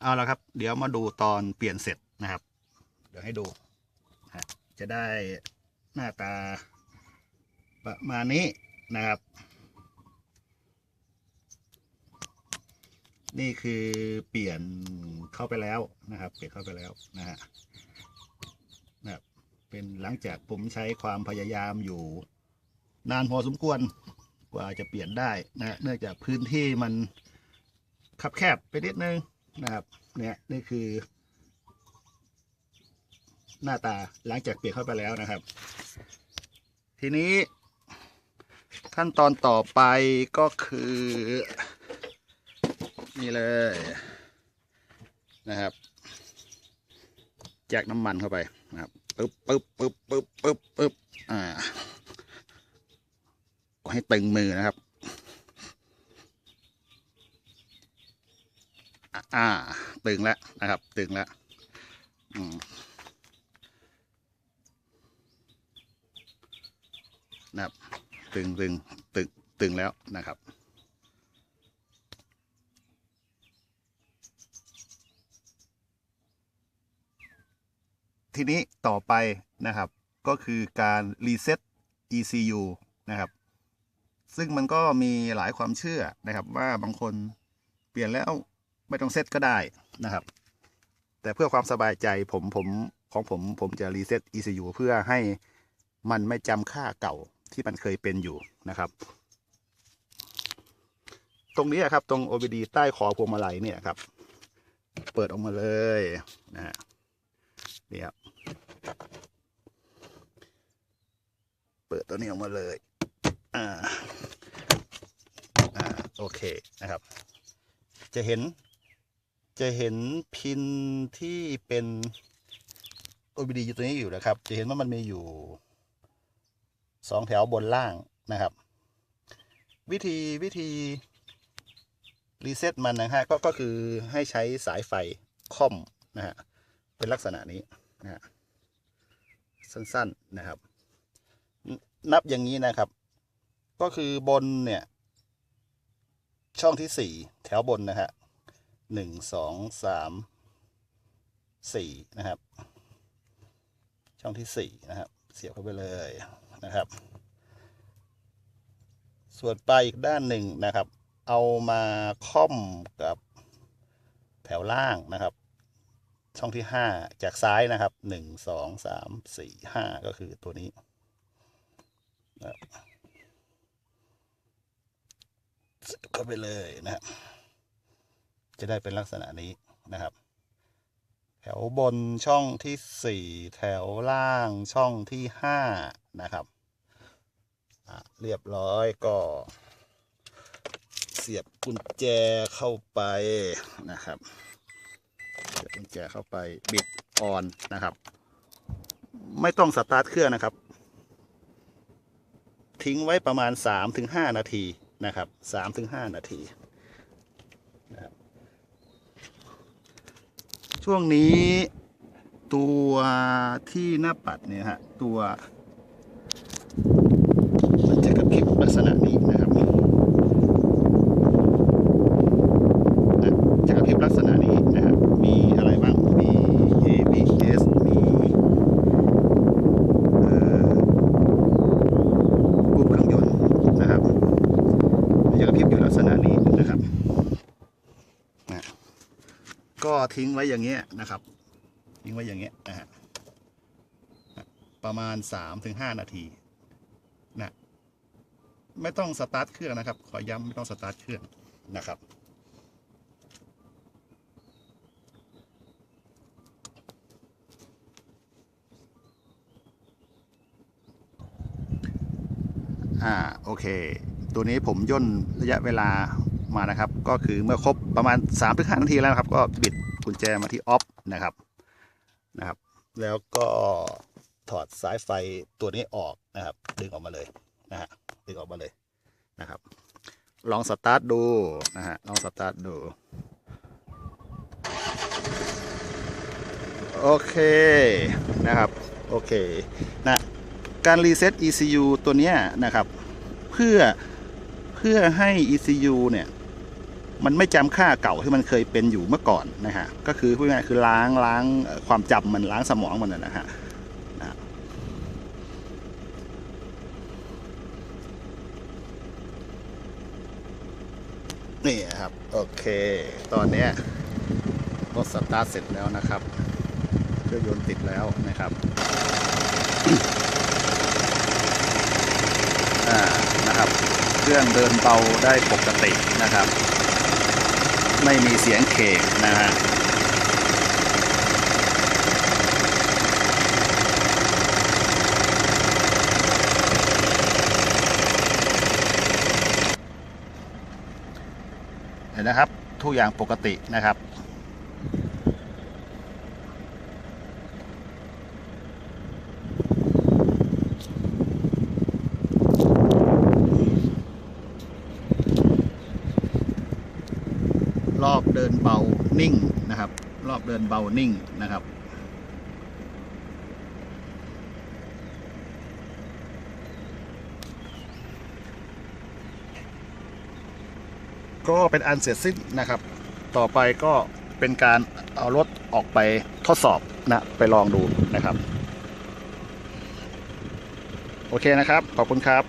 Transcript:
เอาละครับ เดี๋ยวมาดูตอนเปลี่ยนเสร็จนะครับ เดี๋ยวให้ดูนะฮะจะได้หน้าตาประมาณนี้นะครับ นี่คือเปลี่ยนเข้าไปแล้วนะครับ เปลี่ยนเข้าไปแล้วนะฮะนะครับเป็นหลังจากผมใช้ความพยายามอยู่ นานพอสมควรกว่าจะเปลี่ยนได้นะเนื่องจากพื้นที่มันคับแคบไปนิดนึง นะครับ เนี่ยนี่คือ หน้าตาหลังจากเปลี่ยนเข้าไปแล้วนะครับ ทีนี้ขั้นตอนต่อไปก็คือ นี่เลยนะครับ แจกน้ำมันเข้าไปนะครับปึ๊บปึ๊บปึ๊บปึ๊บปึ๊บปึ๊บอ่าก็ให้ตึงมือนะครับ อ่า ตึงแล้วนะครับ ตึงแล้วอืมนะครับ ตึงตึงตึงตึงแล้วนะครับทีนี้ต่อไปนะครับก็คือการรีเซ็ต ECU นะครับ ซึ่งมันก็มีหลายความเชื่อนะครับว่าบางคนเปลี่ยนแล้ว ไม่ต้องเซตก็ได้นะครับ แต่เพื่อความสบายใจผมผมของผมผมจะรีเซ็ต ECU เพื่อให้มันไม่จำค่าเก่าที่มันเคยเป็นอยู่นะครับ ตรงนี้ครับตรง OBD ใต้คอพวงมาลัยเนี่ยครับ เปิดออกมาเลยนะฮะนี่ครับเปิดตัวนี้ออกมาเลย อ่า อ่า โอเคนะครับ จะเห็น จะเห็นพินที่เป็น OBD อยู่ตัวนี้อยู่นะครับ จะเห็นว่ามันมีอยู่สองแถวบนล่างนะครับ วิธีวิธีรีเซ็ตมันนะฮะก็ก็คือให้ใช้สายไฟค่อมนะฮะเป็นลักษณะนี้นะฮะสั้นๆนะครับ นับอย่างนี้นะครับ ก็คือบนเนี่ย ช่องที่สี่แถวบนนะฮะ หนึ่งสองสามสี่นะครับ ช่องที่สี่นะครับ เสียบเข้าไปเลยนะครับ ส่วนปลายอีกด้านหนึ่งนะครับ เอามาค่อมกับแถวล่างนะครับ ช่องที่ห้าจากซ้ายนะครับหนึ่งสองสามสี่ห้าก็คือตัวนี้นะครับเสียบเข้าไปเลยนะครับ จะได้เป็นลักษณะนี้นะครับ แถวบนช่องที่สี่แถวล่างช่องที่ห้านะครับเรียบร้อยก็เสียบกุญแจเข้าไปนะครับเสียบกุญแจเข้าไปบิดออนนะครับ ไม่ต้องสตาร์ทเครื่องนะครับ ทิ้งไว้ประมาณ 3-5 นาทีนะครับ3-5 นาทีนะครับ ช่วงนี้ตัวที่หน้าปัดเนี่ยฮะตัว มันจะกระพริบลักษณะนี้นะครับ นะจะกระพริบลักษณะนี้นะครับ มีอะไรบ้าง มี ABS มีเอ่อรูปเครื่องยนต์นะครับมันจะกระพริบอยู่ลักษณะนี้นะครับนะ ก็ทิ้งไว้อย่างเงี้ยนะครับ ทิ้งไว้อย่างเงี้ยนะฮะประมาณ3-5นาทีนะไม่ต้องสตาร์ทเครื่องนะครับ ขอย้ำไม่ต้องสตาร์ทเครื่องนะครับอ่าโอเค ตัวนี้ผมย่นระยะเวลา มานะครับ ก็คือเมื่อครบประมาณ3-5นาทีแล้วนะครับ ก็บิดกุญแจมาที่ออฟนะครับนะครับ แล้วก็ถอดสายไฟตัวนี้ออกนะครับ ดึงออกมาเลยนะฮะดึงออกมาเลยนะครับ ลองสตาร์ทดูนะฮะลองสตาร์ทดูโอเคนะครับโอเคนะการรีเซ็ต ECU ตัวเนี้ยนะครับ เพื่อเพื่อให้ ECU เนี่ย มันไม่จำค่าเก่าที่มันเคยเป็นอยู่เมื่อก่อนนะฮะก็คือพูดง่ายๆคือล้างล้างความจำมันล้างสมองมันนะฮะนี่ครับ โอเค ตอนนี้รถสตาร์ทเสร็จแล้วนะครับเครื่องยนต์ติดแล้วนะครับอ่านะครับ เครื่องเดินเบาได้ปกตินะครับ ไม่มีเสียงเคกนะฮะเห็นนะครับทุกอย่างปกตินะครับ ดินเบานิ่งนะครับ รอบเดินเบานิ่งนะครับ ก็เป็นอันเสร็จสิ้นนะครับ ต่อไปก็เป็นการเอารถออกไปทดสอบนะไปลองดูนะครับ โอเคนะครับ ขอบคุณครับ